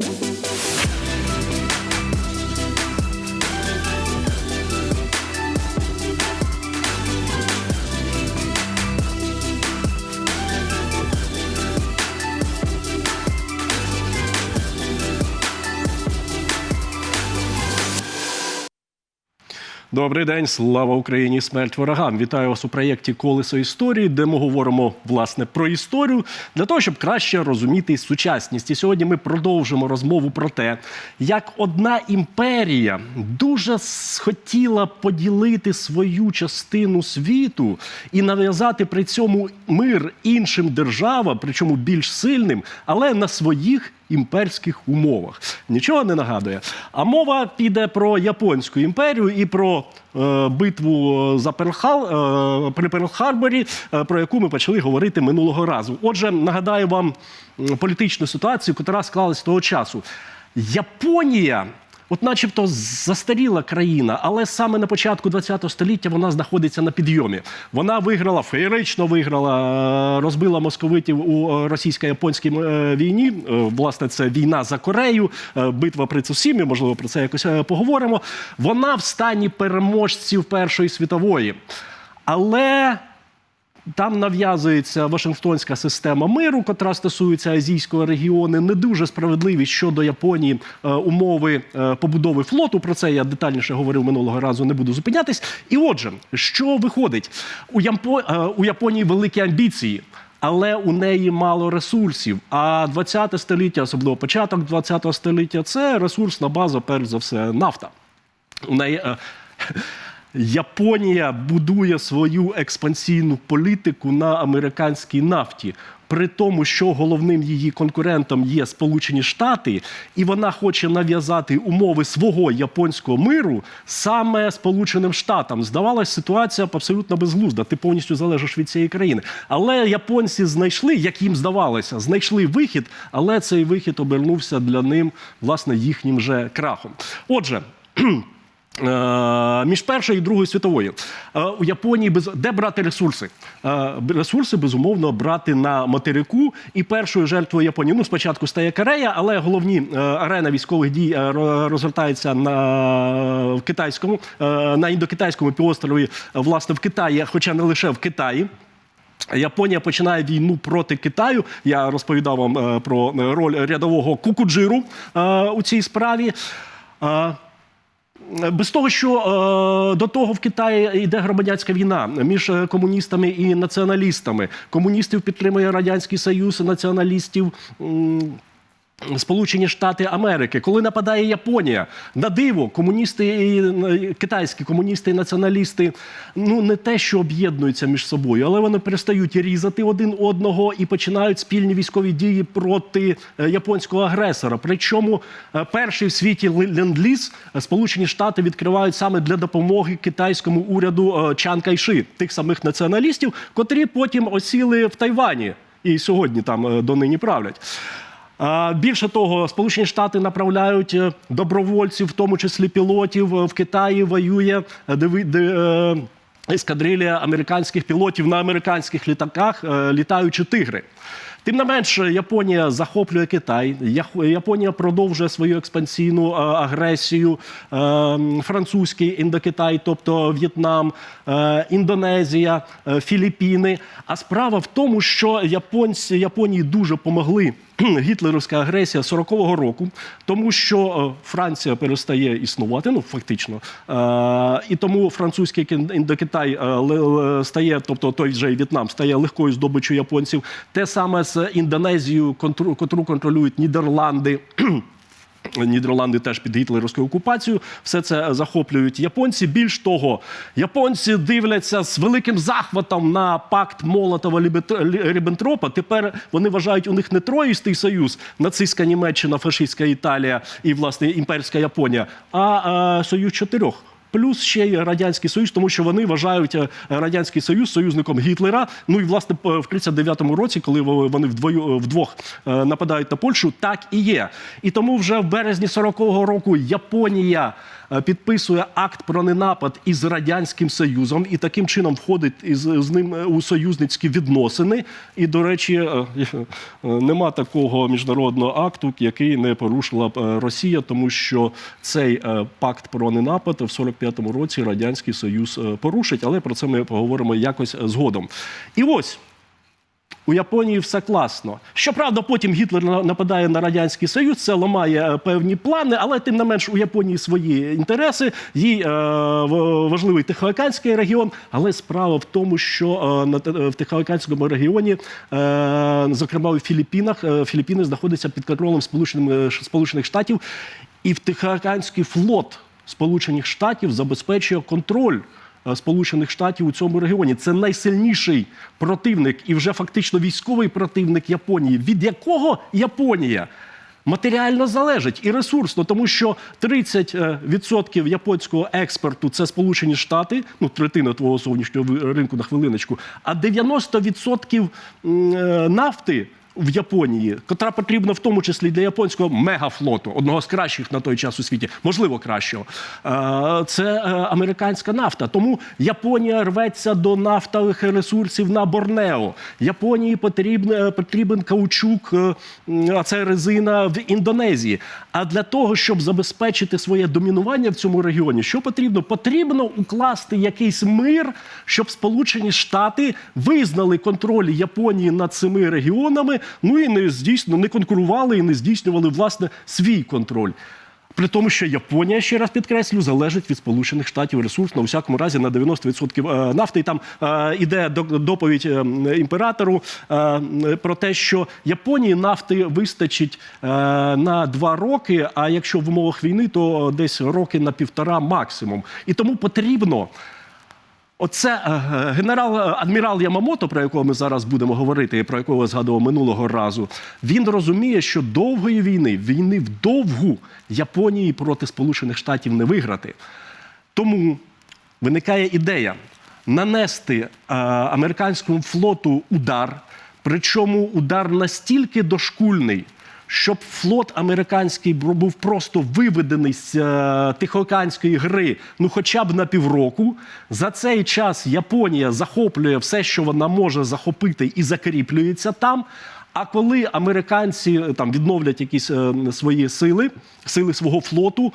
you Добрий день, слава Україні, смерть ворогам. Вітаю вас у проєкті Колесо історії, де ми говоримо власне про історію для того, щоб краще розуміти сучасність. І сьогодні ми продовжимо розмову про те, як одна імперія дуже схотіла поділити свою частину світу і нав'язати при цьому мир іншим державам, причому більш сильним, але на своїх імперських умовах. Нічого не нагадує. А мова піде про Японську імперію і про е, битву за Перл-Хал, е, при Перл-Харборі, е, про яку ми почали говорити минулого разу. Отже, нагадаю вам політичну ситуацію, яка склалась того часу. Японія. От, начебто, застаріла країна, але саме на початку ХХ століття вона знаходиться на підйомі. Вона виграла, феєрично виграла, е, розбила московитів у е, російсько-японській е, війні. Власне, це війна за Корею, битва при Цусімі, можливо, про це якось поговоримо. Вона в стані переможців Першої світової. Але там нав'язується Вашингтонська система миру, котра стосується азійського регіону. Не дуже справедливі щодо Японії е, умови е, побудови флоту. Про це я детальніше говорив минулого разу. Не буду зупинятись. І отже, що виходить у, Ямпо... е, у Японії великі амбіції. Але у неї мало ресурсів. А 20 століття, особливо початок 20 століття, це ресурсна база, перш за все, нафта. У неї Японія будує свою експансійну політику на американській нафті. При тому, що головним її конкурентом є Сполучені Штати, і вона хоче нав'язати умови свого японського миру саме Сполученим Штатам. Здавалась ситуація абсолютно безглузда. Ти повністю залежиш від цієї країни. Але японці знайшли, як їм здавалося, знайшли вихід, але цей вихід обернувся для ним власне їхнім же крахом. Отже. Е, Між першою і другою світовою Е, у Японії без де брати ресурси? Е, Ресурси безумовно брати на материку. І першою жертвою Японії ну спочатку стає Корея, але головні арена військових дій розгортається на в китайському на індокитайському півострові, власне в Китаї, хоча не лише в Китаї. Японія починає війну проти Китаю. Я розповідав вам про роль рядового Кукуджиру у цій справі. Е, без того, що е, до того в Китаї йде громадянська війна між е, комуністами і націоналістами. Комуністів підтримує Радянський Союз, націоналістів. м, Сполучені Штати Америки, коли нападає Японія, на диво, комуністи і е, китайські комуністи і націоналісти ну не те, що об'єднуються між собою, але вони перестають різати один одного і починають спільні військові дії проти е, японського агресора. Причому е, перший в світі ленд-ліз Сполучені Штати відкривають саме для допомоги китайському уряду Чан Кайши, тих самих націоналістів, котрі потім осіли в Тайвані і сьогодні там донині правлять. Більше того, Сполучені Штати направляють е, добровольців, в тому числі пілотів. Е, В Китаї воює е, ескадрилія американських пілотів на американських літаках, літаючі тигри. Тим не менше, Японія захоплює Китай. Японія продовжує свою експансійну агресію. Французький індокитай, тобто В'єтнам, Індонезія, Філіппіни. А справа в тому, що японці Японії дуже помогли. Гітлерівська агресія 40-го року, тому що е, Франція перестає існувати, ну фактично, Е, і тому французький індокитай е, стає, тобто той же В'єтнам, стає легкою здобичю японців. Те саме з Індонезією, котру контролюють Нідерланди. Нідерланди теж під гітлерівською окупацією. Все це захоплюють японці. Більш того, японці дивляться з великим захватом на пакт Молотова Ріббентропа. Тепер вони вважають у них не троїстий союз, нацистська Німеччина, фашистська Італія і власне імперська Японія, а, а союз чотирьох. Плюс ще й радянський союз, тому що вони вважають е, радянський союз союзником Гітлера. Ну і власне п- в 39-му році, коли во- вони вдвою вдвох е, нападають на Польщу, так і є. І тому вже в березні 40-го року Японія е, підписує акт про ненапад із радянським союзом, і таким чином входить із з ним е, у союзницькі відносини. І до речі, е, е, нема такого міжнародного акту, який не порушила е, Росія, тому що цей е, пакт про ненапад в 45-му році радянський союз е, порушить. Але про це ми поговоримо якось е, згодом. І ось. У Японії все класно. Щоправда, потім Гітлер нападає на радянський союз, це ламає е, певні плани, але тим не менш у Японії свої інтереси. Їй е, важливий Тихоокеанський регіон. Але справа в тому, що е, в Тихоокеанському регіоні, е, зокрема у Філіппінах, е, Філіппіни знаходяться під контролем Сполучених, Сполучених Штатів, і в Тихоокеанський флот Сполучених Штатів забезпечує контроль. Е, Сполучених Штатів у цьому регіоні. Це найсильніший противник і вже фактично військовий противник Японії, від якого Японія матеріально залежить і ресурсно, тому що 30% японського експорту це Сполучені Штати, ну третина твого зовнішнього ринку на хвилиночку, а 90% е, нафти. В Японії, котра потрібна в тому числі для японського мегафлоту, одного з кращих на той час у світі, можливо, кращого. Е, Це е, американська нафта. Тому Японія рветься до нафтових ресурсів на Борнео. Японії потрібен, потрібен каучук, е, а це резина в Індонезії. А для того, щоб забезпечити своє домінування в цьому регіоні, що потрібно? Потрібно укласти якийсь мир, щоб Сполучені Штати визнали контроль Японії над цими регіонами, ну і не здійсно не конкурували і не здійснювали власне свій контроль. При тому, що Японія, ще раз підкреслю, залежить від Сполучених Штатів ресурс на всякому разі на 90% е, нафти. І там е, іде доповідь е, імператору е, про те, що Японії нафти вистачить на два роки. А якщо в умовах війни, то десь роки на півтора максимум. І тому потрібно. Оце е, е, генерал е, Ямамото, про якого ми зараз будемо говорити, і про якого згадував минулого разу. Він розуміє, що довгої війни, війни вдовгу Японії проти Сполучених Штатів не виграти. Тому виникає ідея нанести е, американському флоту удар, причому удар настільки дошкульний. Щоб флот американський був просто виведений з е, Тихоокеанської гри, ну хоча б на півроку. За цей час Японія захоплює все, що вона може захопити, і закріплюється там. А коли американці е, там відновлять якісь е, свої сили, сили свого флоту,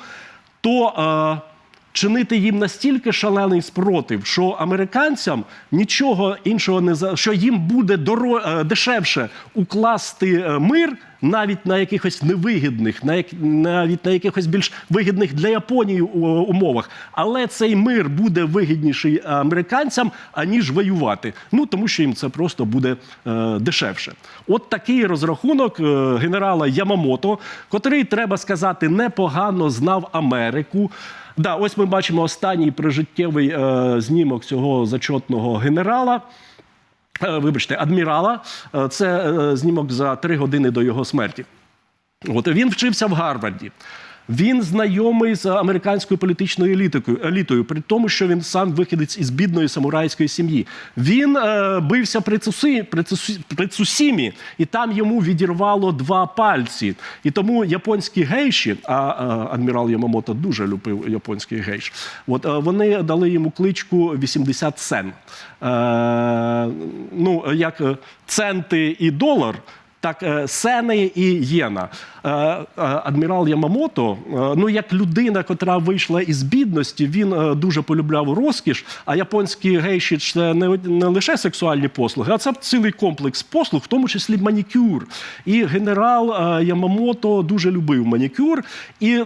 то е, чинити їм настільки шалений спротив, що американцям нічого іншого не за що їм буде доро... е, дешевше укласти е, мир. Навіть на якихось невигідних, на як... навіть на якихось більш вигідних для Японії умовах, але цей мир буде вигідніший американцям аніж воювати. Ну тому що їм це просто буде е, дешевше. От такий розрахунок е, генерала Ямамото, котрий треба сказати непогано знав Америку. Да, ось ми бачимо останній прижиттєвий е, знімок цього зачотного генерала. Е, Вибачте, адмірала. Е, Це е, знімок за три години до його смерті. От він вчився в Гарварді. Він знайомий з американською політичною елітикою, елітою, при тому, що він сам вихідець із бідної самурайської сім'ї. Він е, бився при, Цусі, при, Цусі, при Цусімі, і там йому відірвало два пальці. І тому японські гейші, а, а адмірал Ямамото дуже любив японських гейш, от, е, вони дали йому кличку 80 сен. Е, ну, як е, центи і долар. Так, е, сени і єна. Е, е, Адмірал Ямамото, е, ну як людина, котра вийшла із бідності, він дуже полюбляв розкіш. А японські гейші це не, не лише сексуальні послуги, а це цілий комплекс послуг, в тому числі манікюр. І генерал Ямамото дуже любив манікюр. І е,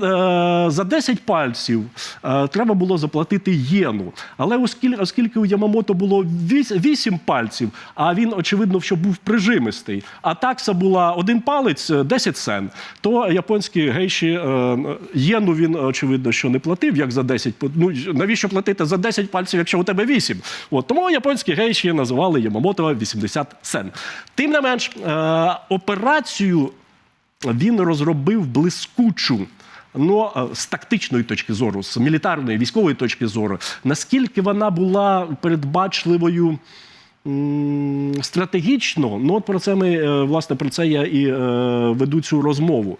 за 10 пальців е, треба було заплатити єну. Але оскільки, оскільки у Ямамото було 8 пальців, а він, очевидно, що був прижимистий, а такса була один палець е, 10 сен, то японські гейші е, єну він, очевидно, що не платив, як за 10. Ну, навіщо платити за 10 пальців, якщо у тебе 8? От, тому японські гейші називали Ямамото 80 сен. Тим не менш, е, операцію він розробив блискучу. Ну, е, з тактичної точки зору, з мілітарної, військової точки зору, наскільки вона була передбачливою стратегічно, ну от про це ми, е, власне, про це я і е, веду цю розмову.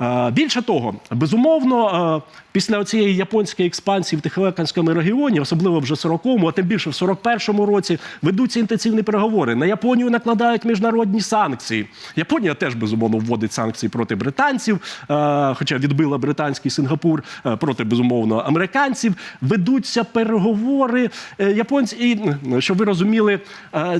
Е, Більше того, безумовно, після цієї японської експансії в Тихоокеанському регіоні, особливо вже 40-му, а тим більше в 41-му році, ведуться інтенсивні переговори. На Японію накладають міжнародні санкції. Японія теж безумовно вводить санкції проти британців, е, хоча відбила британський Сингапур е, проти безумовно американців. Ведуться переговори. Е, Японці, і щоб ви розуміли,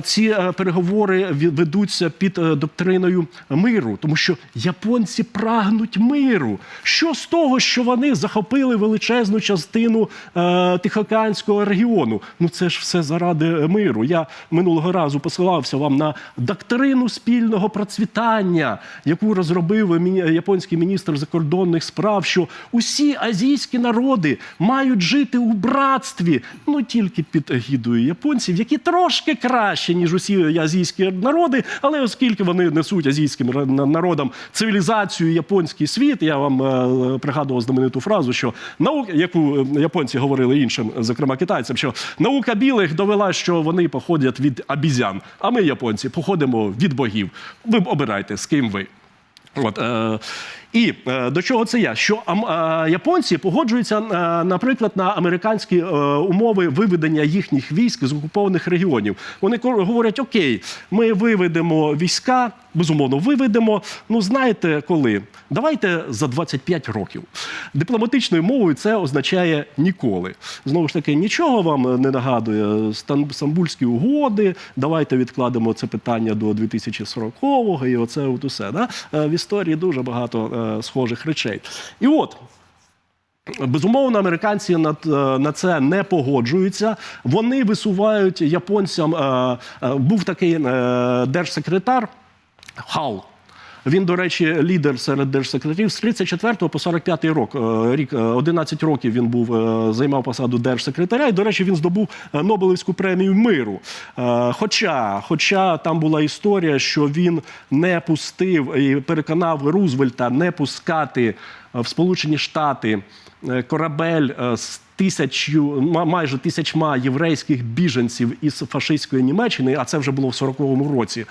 ці переговори ведуться під доктриною миру, тому що японці прагнуть миру. Що з того, що вони захопили величезну частину е, Тихоокеанського регіону? Ну це ж все заради миру. Я минулого разу посилався вам на доктрину спільного процвітання, яку розробив японський міністр закордонних справ, що усі азійські народи мають жити у братстві, ну тільки під егідою японців, які трошки краще, ніж усі азійські народи, але оскільки вони несуть азійським народам цивілізацію, японський світ, я вам е, пригадував знамениту фразу, що наука, яку е, японці говорили іншим, зокрема китайцям, що наука білих довела, що вони походять від обізян, а ми, японці, походимо від богів. Ви обирайте, з ким ви. От, е, і е, до чого це я? Що е, японці погоджуються, е, наприклад, на американські умови виведення їхніх військ з окупованих регіонів. Вони говорять: Окей, ми виведемо війська, безумовно, виведемо. Ну знаєте коли? Давайте за 25 років. Дипломатичною мовою це означає ніколи. Знову ж таки, нічого вам не нагадує Стамбульські угоди. Давайте відкладемо це питання до 2040-го, і оце от усе. Да? В історії дуже багато схожих речей. І от. Безумовно, американці на, е, це не погоджуються. Вони висувають японцям. е, е, Був такий е, держсекретар Хал. Він, до речі, лідер серед держсекретарів з 34 по 45 рок. е, Рік е, 11 років він був е, займав посаду держсекретаря. І, до речі, він здобув е, Нобелівську премію миру. Е, Хоча, хоча там була історія, що він не пустив і переконав Рузвельта не пускати е, в Сполучені Штати е, корабель е, з тисячю ма- майже тисячма єврейських біженців із фашистської Німеччини, а це вже було в 40-му році.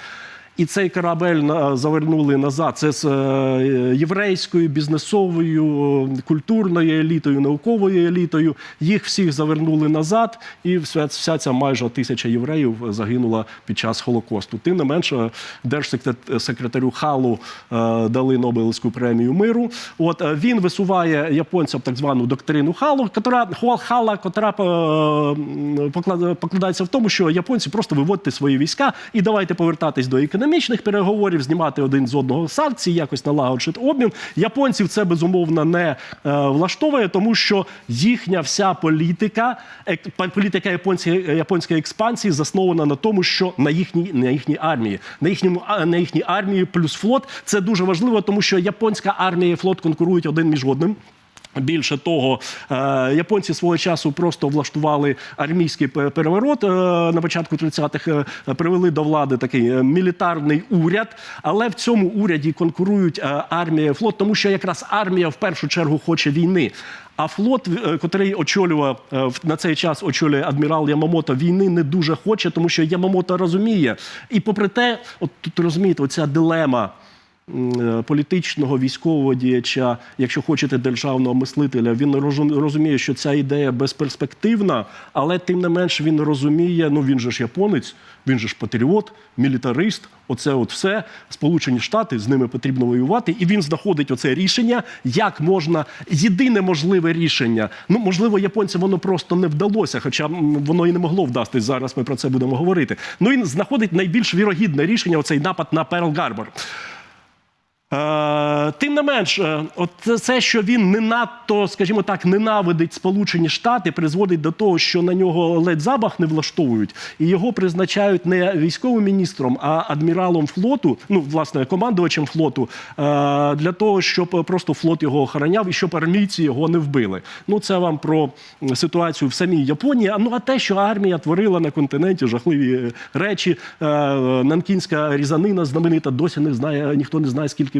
І цей корабель завернули назад. Це з е, єврейською, бізнесовою, культурною елітою, науковою елітою. Їх всіх завернули назад, і вся, ця майже тисяча євреїв загинула під час Холокосту. Тим не менше, держсекретарю Халу е, дали Нобелівську премію миру. От е, він висуває японцям так звану доктрину Халу, котра Хала, котра покладається в тому, що японці просто виводьте свої війська і давайте повертатись до економічних переговорів, знімати один з одного санкції, якось налагоджити обмін. Японців це безумовно не е, влаштовує, тому що їхня вся політика, політика японської, японської експансії заснована на тому, що на їхній на їхній армії, на їхньому на їхній армії плюс флот. Це дуже важливо, тому що японська армія і флот конкурують один між одним. Більше того, е, японці свого часу просто влаштували армійський переворот е, на початку 30-х, е, привели до влади такий мілітарний уряд. Але в цьому уряді конкурують армія і флот, тому що якраз армія в першу чергу хоче війни. А флот, котрий очолював на цей час очолює адмірал Ямамото, війни не дуже хоче, тому що Ямамото розуміє. І попри те, от тут розумієте, оця дилема політичного військового діяча, якщо хочете, державного мислителя, він розум- розуміє, що ця ідея безперспективна, але тим не менш він розуміє, ну він же ж японець, він же ж патріот, мілітарист. Оце от все. Сполучені Штати з ними потрібно воювати, і він знаходить оце рішення, як можна єдине можливе рішення. Ну можливо, японцям воно просто не вдалося, хоча воно і не могло вдастись. Зараз ми про це будемо говорити. Ну він знаходить найбільш вірогідне рішення оцей напад на Перл Гарбор. Е, тим не менш, е, от це- що він не надто, скажімо так, ненавидить Сполучені Штати, призводить до того, що на нього ледь забах не влаштовують, і його призначають не військовим міністром, а адміралом флоту, ну власне командувачем флоту, е, для того, щоб просто флот його охороняв і щоб армійці його не вбили. Ну це вам про ситуацію в самій Японії. Ну а те, що армія творила на континенті жахливі речі, нанкінська різанина знаменита, досі не знає, ніхто не знає, скільки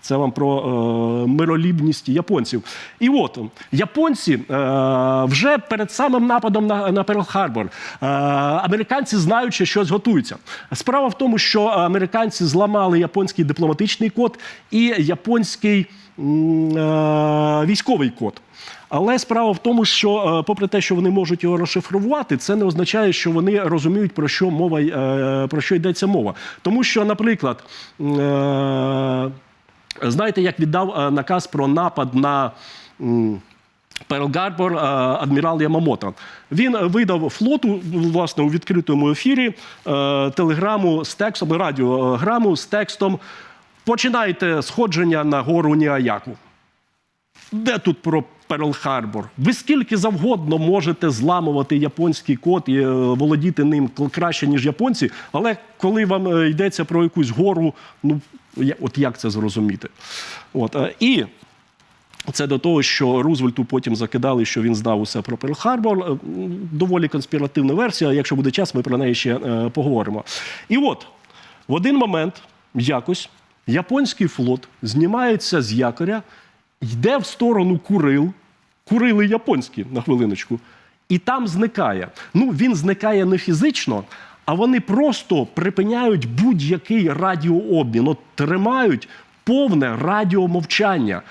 Це вам про е, миролюбність японців. І от японці е, вже перед самим нападом на, на Перл-Харбор е, американці знають, що щось готується. Справа в тому, що американці зламали японський дипломатичний код і японський е, військовий код. Але справа в тому, що, е, попри те, що вони можуть його розшифрувати, це не означає, що вони розуміють, про що мова е, про що йдеться мова. Тому що, наприклад, е, Знаєте, як віддав е, наказ про напад на Перл-Гарбор е, адмірал Ямамото? Він видав флоту власне у відкритому ефірі е, телеграму з текстом, радіограму з текстом Починайте сходження на гору Ніаяку. Де тут про Перл-Харбор? Ви скільки завгодно можете зламувати японський код і володіти ним краще, ніж японці, але коли вам йдеться про якусь гору, ну от як це зрозуміти? От, е, і це до того, що Рузвельту потім закидали, що він знав усе про Перл-Харбор. Е, Доволі конспіративна версія. Якщо буде час, ми про неї ще е, поговоримо. І от в один момент якось японський флот знімається з якоря, йде в сторону Курил. Курили японські на хвилиночку, і там зникає. Ну, він зникає не фізично, а вони просто припиняють будь-який радіообмін, от тримають повне радіомовчання.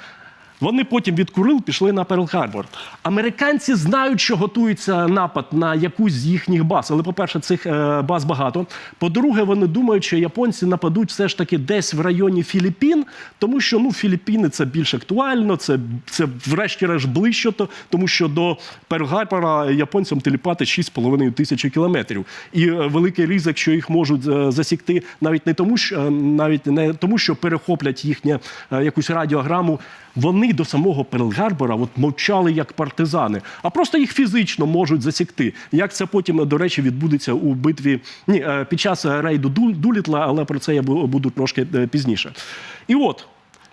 Вони потім від Курил пішли на Перл-Харбор. Американці знають, що готується напад на якусь з їхніх баз. Але, по-перше, цих е, баз багато. По-друге, вони думають, що японці нападуть все ж таки десь в районі Філіппін, тому що ну, Філіппіни це більш актуально, це, це врешті-решт ближче, то- тому що до Перл-Харбора японцям теліпати 6,5 тисячі кілометрів. І е, великий ризик, що їх можуть е, засікти навіть не тому, що навіть не тому, що перехоплять їхнє е, якусь радіограму. Вони до самого Перл-Гарбора от мовчали як партизани, а просто їх фізично можуть засікти. Як це потім, до речі, відбудеться у битві ні, е, під час рейду Дулітла, але про це я буду трошки е, пізніше. І от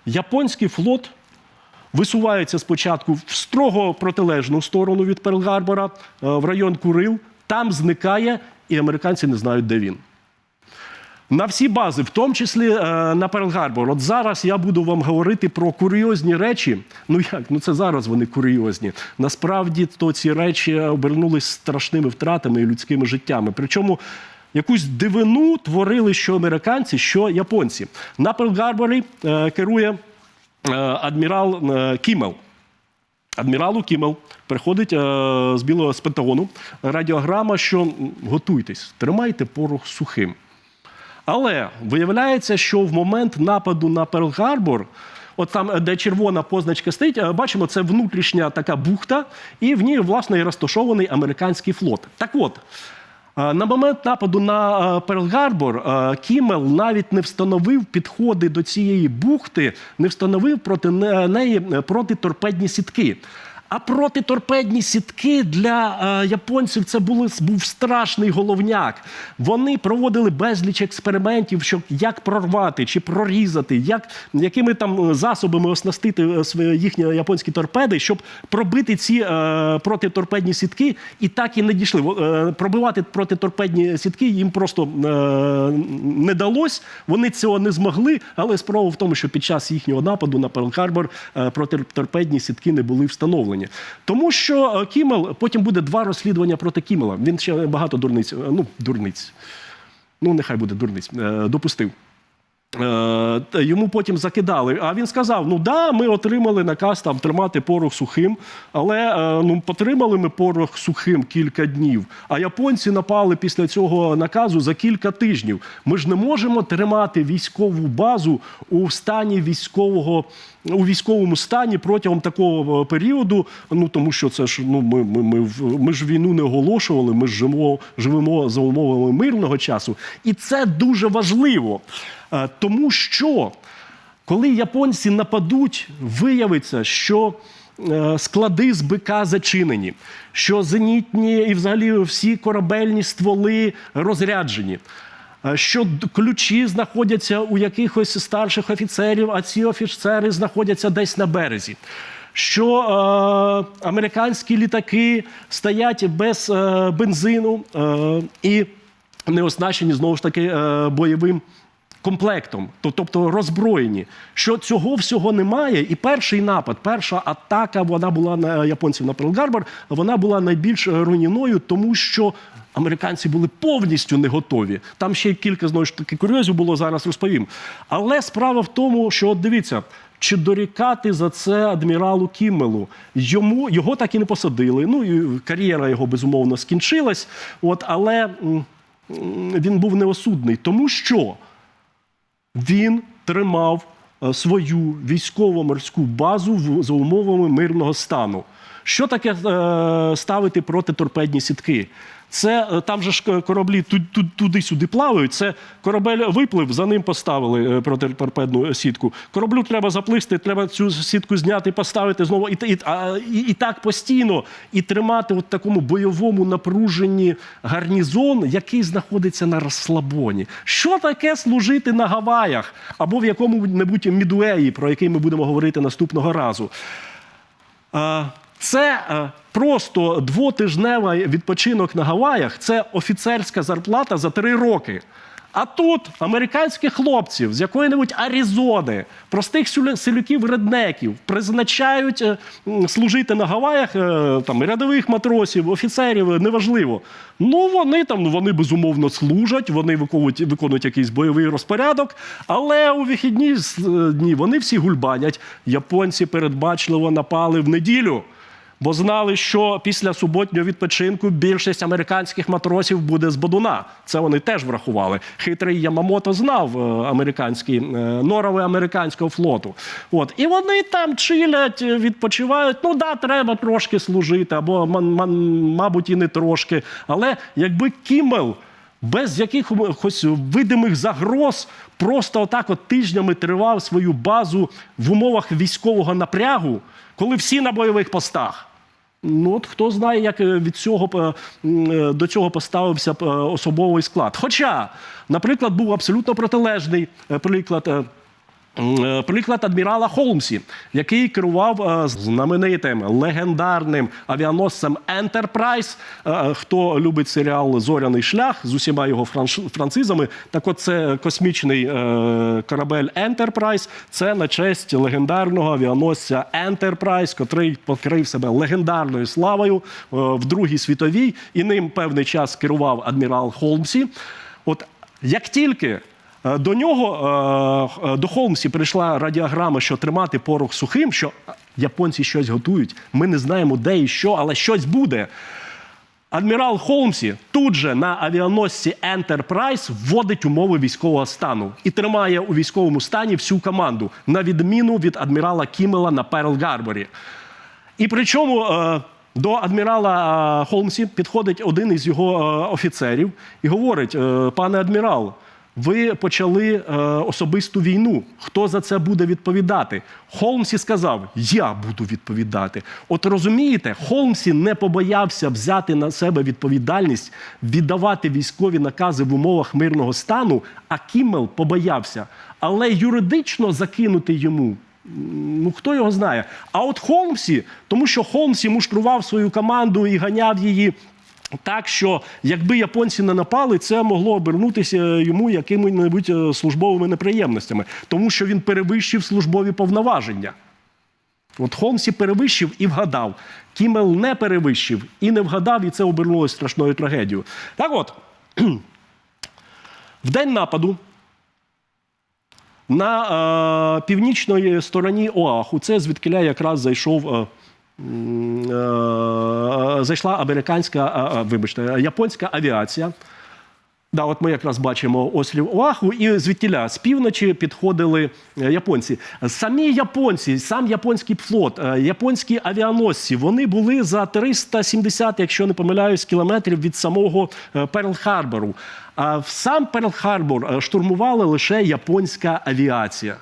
японський флот висувається спочатку в строго протилежну сторону від Перл-Гарбора, е, в район Курил, там зникає, і американці не знають, де він. На всі бази, в тому числі е, на Перл-Гарбор. От зараз я буду вам говорити про курйозні речі. Ну як? Ну це зараз вони курйозні. Насправді то ці речі обернулись страшними втратами і людськими життями. Причому якусь дивину творили що американці, що японці. На Перл-Гарборі е, керує е, адмірал е, Кімел. Адміралу Кімел приходить е, з білого з Пентагону радіограма, що готуйтесь, тримайте порох сухим. Але виявляється, що в момент нападу на Перл-Гарбор, от там, е, де червона позначка стоїть, е, бачимо, це внутрішня така бухта, і в ній, власне, і розташований американський флот. Так от. е, На момент нападу на Перл-Гарбор Кімел навіть не встановив підходи до цієї бухти, не встановив проти неї протиторпедні сітки. А протиторпедні сітки для е, японців це були, був страшний головняк. Вони проводили безліч експериментів, щоб як прорвати чи прорізати, як, якими там е, засобами оснастити е, їхні японські торпеди, щоб пробити ці е, протиторпедні сітки, і так і не дійшли. Е, пробивати протиторпедні сітки їм просто е, не далось. Вони цього не змогли, але справа в тому, що під час їхнього нападу на Перл-Харбор е, протиторпедні сітки не були встановлені. Тому що е, Кімел потім буде два розслідування проти Кімела. Він ще багато дурниць, е, ну дурниць. Ну, нехай буде дурниць, е, допустив. Е, Йому потім закидали. А він сказав: ну да, ми отримали наказ там тримати порох сухим, але е, ну потримали ми порох сухим кілька днів. А японці напали після цього наказу за кілька тижнів. Ми ж не можемо тримати військову базу у стані військового. У військовому стані протягом такого е, періоду, ну тому що це ж ну ми, ми, ми, ми ж війну не оголошували, ми ж живемо, живемо за умовами мирного часу, і це дуже важливо, тому що коли японці нападуть, виявиться, що е, склади з БК зачинені, що зенітні і взагалі всі корабельні стволи розряджені. е, що ключі знаходяться у якихось старших офіцерів, а ці офіцери знаходяться десь на березі. Що е, американські літаки стоять без е, бензину е, і не оснащені знову ж таки е, бойовим комплектом, то- тобто роззброєні. Що цього всього немає, і перший напад, перша атака, вона була на японців на Перл-Гарбор, вона була найбільш руйнівною, тому що. Американці були повністю не готові. Там ще кілька знову ж таки курйозів було зараз розповім. Але справа в тому, що от дивіться, чи дорікати за це адміралу Кіммелу? Йому його так і не посадили. Ну і кар'єра його безумовно скінчилась. От, але він був неосудний, тому що він тримав е, свою військово-морську базу за умовами мирного стану. Що таке ставити проти торпедні сітки? Це е, там же ж кораблі ту- ту- туди-сюди плавають. Це корабель виплив, за ним поставили е, протиторпедну сітку. Кораблю треба заплисти, треба цю сітку зняти, поставити знову. І, і, і, і так постійно і тримати в такому бойовому напруженні гарнізон, який знаходиться на розслабоні. Що таке служити на Гаваях або в якому-небудь Мідуеї, про який ми будемо говорити наступного разу? Це е, просто двотижневий відпочинок на Гаваях. Це офіцерська зарплата за три роки. А тут американських хлопців з якої-небудь Аризони, простих сюле- селюків-реднеків призначають е, служити на Гаваях е, там, рядових матросів, офіцерів, неважливо. Ну, вони там, ну, вони безумовно служать, вони виконують, виконують якийсь бойовий розпорядок, але у вихідні дні вони всі гульбанять. Японці передбачливо напали в неділю. Бо знали, що після суботнього відпочинку більшість американських матросів буде з Бодуна. Це вони теж врахували. Хитрий Ямамото знав е, американські е, норови американського флоту. От і вони там чилять, е, відпочивають. Ну да, треба трошки служити, або мабуть, і не трошки. Але якби Кіммел без якихось видимих загроз, просто отак от тижнями тривав свою базу в умовах військового напрягу, коли всі на бойових постах. Ну, от хто знає, як е, від цього е, е, до цього поставився особовий склад. Хоча, наприклад, був абсолютно протилежний приклад. Е, Приклад адмірала Холмсі, який керував е, знаменитим легендарним авіаносцем Ентерпрайз. Е, Хто любить серіал Зоряний шлях з усіма його францизами, так от це космічний корабель Ентерпрайз. Це на честь легендарного авіаносця Ентерпрайз, котрий покрив себе легендарною славою в Другій світовій, і ним певний час керував адмірал Холмсі. От як тільки До нього е, е, до Холмсі прийшла радіограма, що тримати порох сухим, що японці щось готують. Ми не знаємо, де і що, але щось буде. Адмірал Холмсі тут же на авіаносці Enterprise вводить умови військового стану і тримає у військовому стані всю команду, на відміну від адмірала Кімела на Перл-Гарборі. І причому е, до адмірала е, Холмсі підходить один із його е, офіцерів і говорить: е, пане адмірал, ви почали е, особисту війну. Хто за це буде відповідати? Холмсі сказав: Я буду відповідати. От розумієте, Холмсі не побоявся взяти на себе відповідальність, віддавати військові накази в умовах мирного стану, а Кіммел побоявся. Але юридично закинути йому Ну, хто його знає? А от Холмсі, тому що Холмсі муштрував свою команду і ганяв її. Так що, якби японці не напали, це могло обернутися йому якими-небудь е, службовими неприємностями, тому що він перевищив службові повноваження. От Холмсі перевищив і вгадав. Кімел не перевищив і не вгадав, і це обернулося страшною трагедією. Так от, в день нападу на е, північній стороні Оаху, це звідкиля якраз зайшов. Е, е, зайшла американська, е, е, вибачте, японська авіація. Да, от ми якраз бачимо острів Оаху, і звідтіля з півночі підходили е, японці. Самі японці, сам японський флот, е, японські авіаносці, вони були за 370, якщо не помиляюсь, кілометрів від самого е, Перл-Харбору. А в сам Перл-Харбор е, штурмувала лише японська авіація.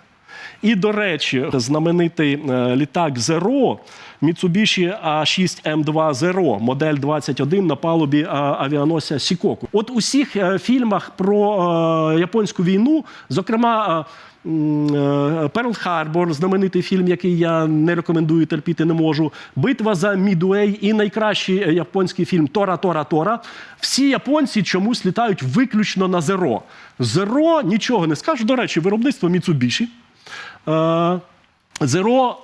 І до речі, знаменитий е, літак Zero Mitsubishi A6 M2 Zero, модель 21 на палубі е, авіаносця Сікоку. От у всіх е, фільмах про японську війну, зокрема. Перл Харбор, знаменитий фільм, який я не рекомендую терпіти не можу. Битва за Мідуей і найкращий японський фільм Тора Тора Тора. Всі японці чомусь літають виключно на зеро. Зеро нічого не скажу. До речі, виробництво Mitsubishi. Е, Зеро,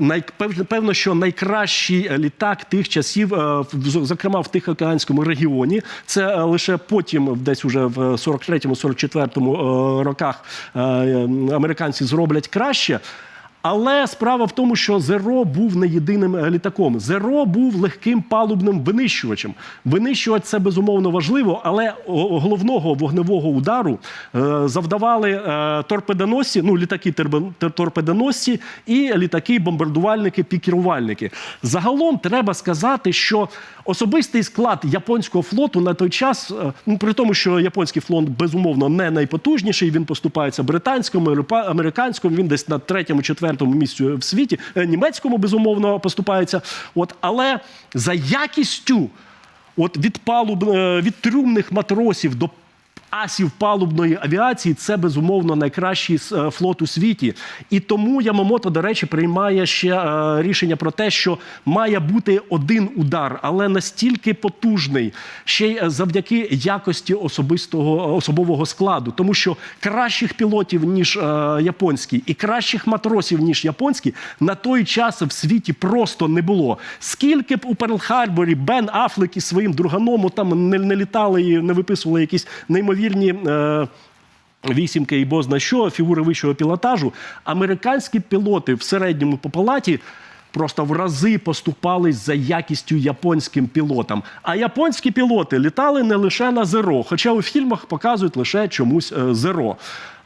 е, певно, що найкращий літак тих часів, е, зокрема в Тихоокеанському регіоні. Це е, лише потім, десь уже в 43-44 е, роках, е, американці зроблять краще. Але справа в тому, що Зеро був не єдиним літаком. Зеро був легким палубним винищувачем. Винищувач це безумовно важливо, але головного вогневого удару е, завдавали е, торпедоносці, ну літаки торпедоносці і літаки бомбардувальники, пікірувальники. Загалом треба сказати, що особистий склад японського флоту на той час, е, ну при тому, що японський флот безумовно не найпотужніший, він поступається британському, американському. Він десь на третьому, четвертому місці в світі, е, німецькому безумовно поступається. От але за якістю, от від палуб е, від трюмних матросів до асів палубної авіації це безумовно найкращий е, флот у світі. І тому Ямамото, до речі, приймає ще е, рішення про те, що має бути один удар, але настільки потужний, ще й е, завдяки якості особистого особового складу, тому що кращих пілотів ніж японський, і кращих матросів ніж японський на той час в світі просто не було. Скільки б у Перл-Харборі Бен Афлек із своїм друганом там не, не літали і не виписували якісь неймовірні. Е, Вісімки і бозна що, фігури вищого пілотажу. Американські пілоти в середньому по палаті просто в рази поступались за якістю японським пілотам. А японські пілоти літали не лише на зеро, хоча у фільмах показують лише чомусь е, зеро.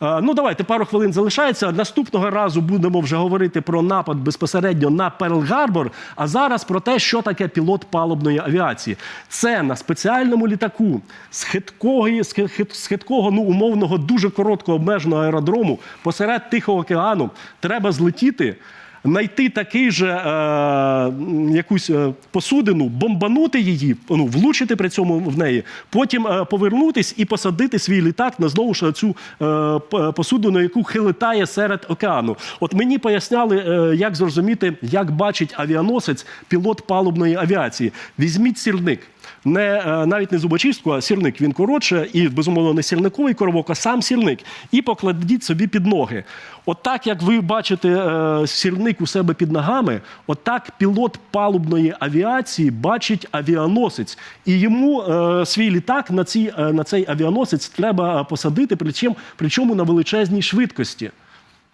Е, Ну, давайте пару хвилин залишається. Наступного разу будемо вже говорити про напад безпосередньо на Перл-Гарбор. А зараз про те, що таке пілот палубної авіації. Це на спеціальному літаку з хиткого, з хит- з хиткого ну, умовного, дуже короткого обмеженого аеродрому посеред Тихого океану треба злетіти. Знайти такий же е, якусь е, посудину, бомбанути її, ну влучити при цьому в неї, потім е, повернутись і посадити свій літак на знову ж цю е, посудину, яку хилитає серед океану. От мені поясняли, е, як зрозуміти, як бачить авіаносець пілот палубної авіації. Візьміть сірник. Не е, навіть не зубочистку, а сірник. Він коротше і безумовно не сірниковий коробок, а сам сірник. І покладіть собі під ноги. Отак, як ви бачите е, сірник у себе під ногами, отак пілот палубної авіації бачить авіаносець, і йому е, свій літак на, цій, е, на цей авіаносець треба посадити, причому, причому на величезній швидкості.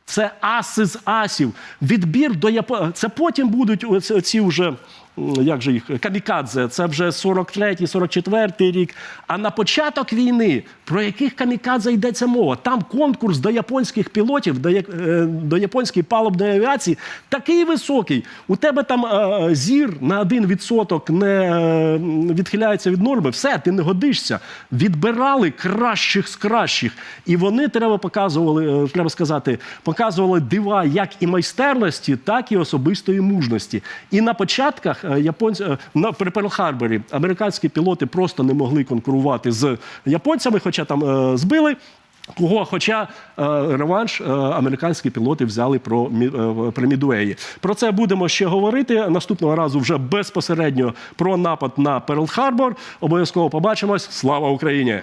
Це аси з асів. Відбір до Японії. Це потім будуть ці вже. Як же їх камікадзе? Це вже 43-й, 44-й рік. А на початок війни про яких камікадзе йдеться мова? Там конкурс до японських пілотів, до, е, до японської палубної авіації такий високий. У тебе там е, зір на 1% не е, відхиляється від норми. Все, ти не годишся. Відбирали кращих з кращих. І вони треба показували, е, треба сказати, показували дива як і майстерності, так і особистої мужності. І на початках японці е, на при Перл-Харборі американські пілоти просто не могли конкурувати з японцями, хоча там е, збили. Кого, хоча е, реванш е, американські пілоти взяли про, е, при Мідуеї. Про це будемо ще говорити. Наступного разу вже безпосередньо про напад на Перл-Харбор. Обов'язково побачимось. Слава Україні!